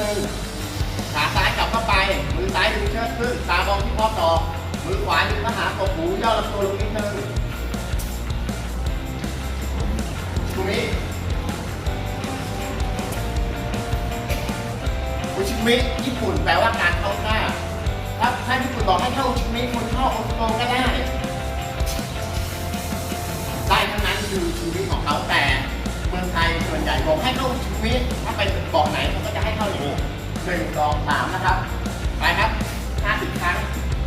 นึง ขาซ้ายกลับเข้าไป มือซ้ายดึงเชิดขึ้น ตามองที่ข้อต่อ มือขวาดึงมาหากบหูย่อลำตัวลงนิดนึงตรงนี้อุชิมิญี่ปุ่นแปลว่าการเข้าท่าถ้าถ้าญี่ปุ่นบอกให้เข้าอุชิมิคุณเข้าโอโตก็ได้ได้ทั้งนั้นคือชีวิตของเขาแต่เมืองไทยส่วนใหญ่บอกให้เข้าชีวิถ้าไปเกไหน หนึ่งสองสามนะครับ ไปครับห้าสิบครั้ง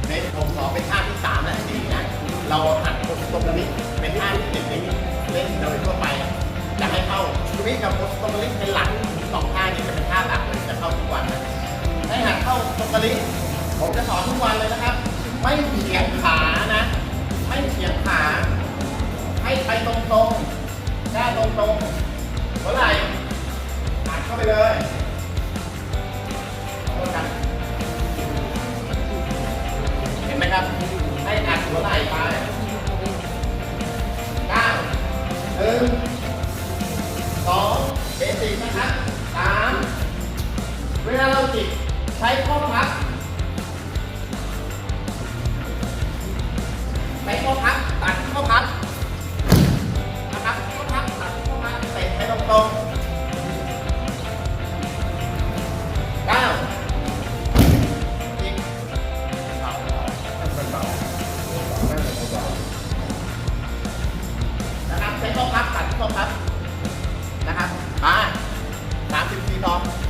เนผมขอเป็นท่าที่สามและสี่นะ เราหัดตรงนี้เป็นท่าที่เด็กเล่นโดยทั่วไปจะให้เข้าชีวิตกับตรงนี้เป็นหลักสองท่านี้จะเป็นท่าหลักเลยจะเข้าทุกวันนะให้หัดเข้าตรงนี้ผมจะสอนทุกวันเลยนะครับ ไม่เฉียงขานะ ไม่เฉียงขา ให้ไปตรงๆหน้าตรงๆหัวไหล่หักเข้าไปเลย ใช้ข้อพับ ใช้ข้อพับตัดข้อพับนะครับข้อพับตัดข้อพับเตะห้ตรงตรงเก้านะครับใช้ข้อพับตัดข้อพับนะครับมาสามสิบสี่ตอง